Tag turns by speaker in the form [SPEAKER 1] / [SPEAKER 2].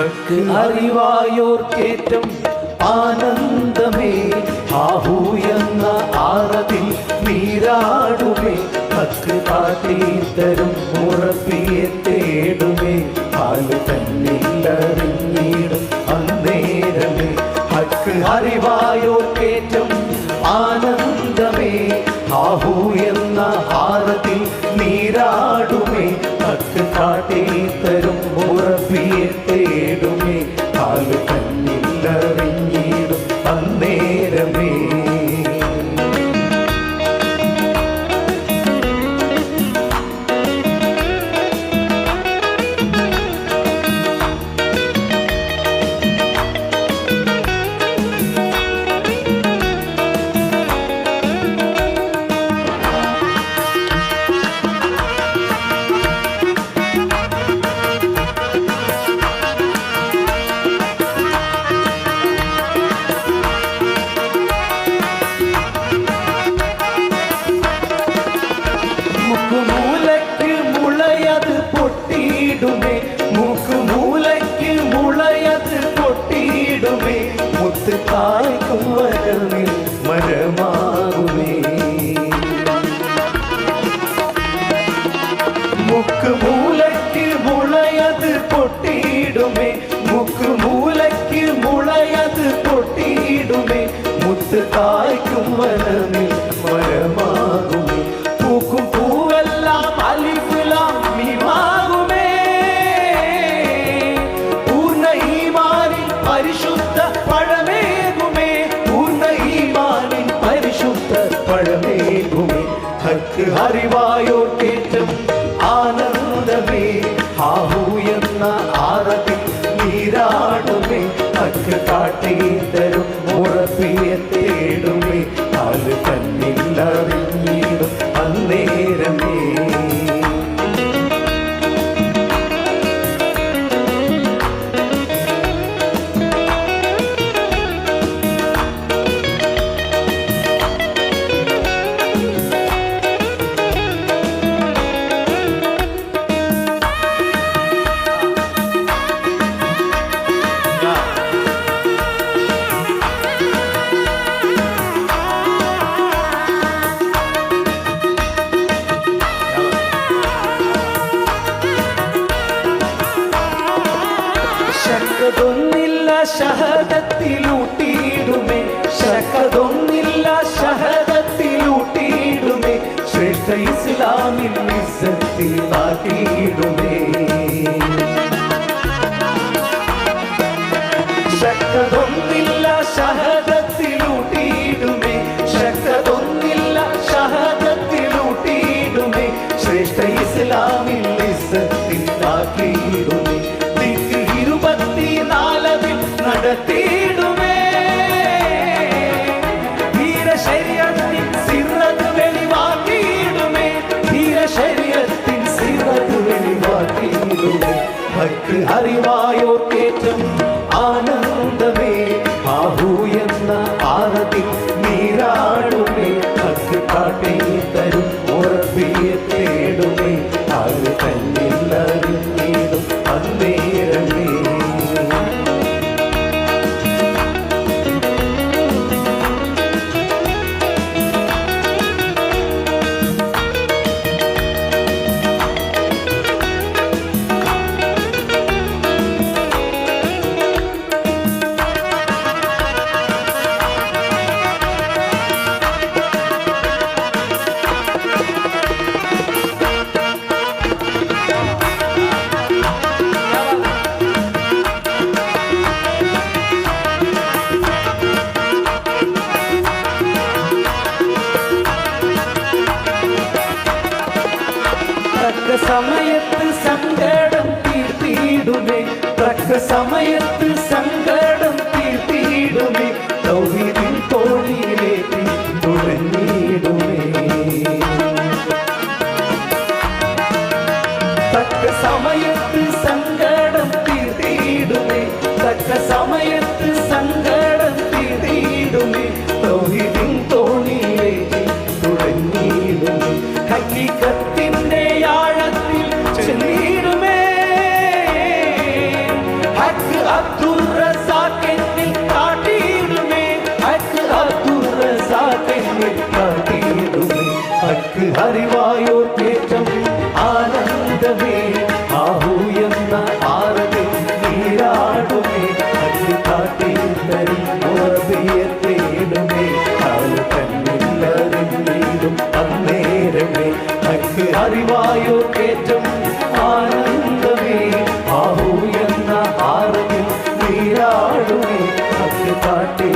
[SPEAKER 1] ഹക്ക് അറിവായോർക്കേറ്റം ആനന്ദമേ. ആഹു എന്ന ആറതിൽ നീരാടുമേ. ഹക്ക് കാട്ടിത്തരും ഉറപ്പിയെ തേടുമേ. പാൽ തന്നില്ലറിഞ്ഞിടും അന്നേരമേ. ഹക്ക് അറിവായോർക്കേറ്റം ആനന്ദമേ. ആഹു நேரமே முத்து காய்க்கும் வரவில் மரமாகுமே. முக்கு மூலத்தில் முளையது பொட்டிடுமே. முக்கு மூலத்தில் முளையது பொட்டிடுமே. முத்து காய்க்கும் வரவில் மரமாகுமே. பூக்கும் பூவெல்லாம் அழிவு காட்டுகின்றரும் ശക്കതൊന്നില്ല ശഹദത്തിലൂട്ടിയിടുമേ ശക്കതൊന്നില്ല ശഹദത്തിലൂട്ടിയിടുമേ ശ്രേഷ്ഠ ഇസ്ലാമിൽ നിസ്സത്തിലാക്കിയിടുമേ ശക്കതൊന്നില്ല அறிவாயோர் கேட்டும் തക്ക സമയത്ത് സങ്കടം തീർത്തിയിടുമേ തക്ക സമയത്ത് സങ്കടം തീർത്തിയിടുമേ തൗഹീദിൻ തോണിയിലേക്ക് അറിവായോ കേറ്റം? ആനന്ദമേ ആഹു എന്ന ആറവിൽ നീരാടുമേ. സത്യത്താട്ടേ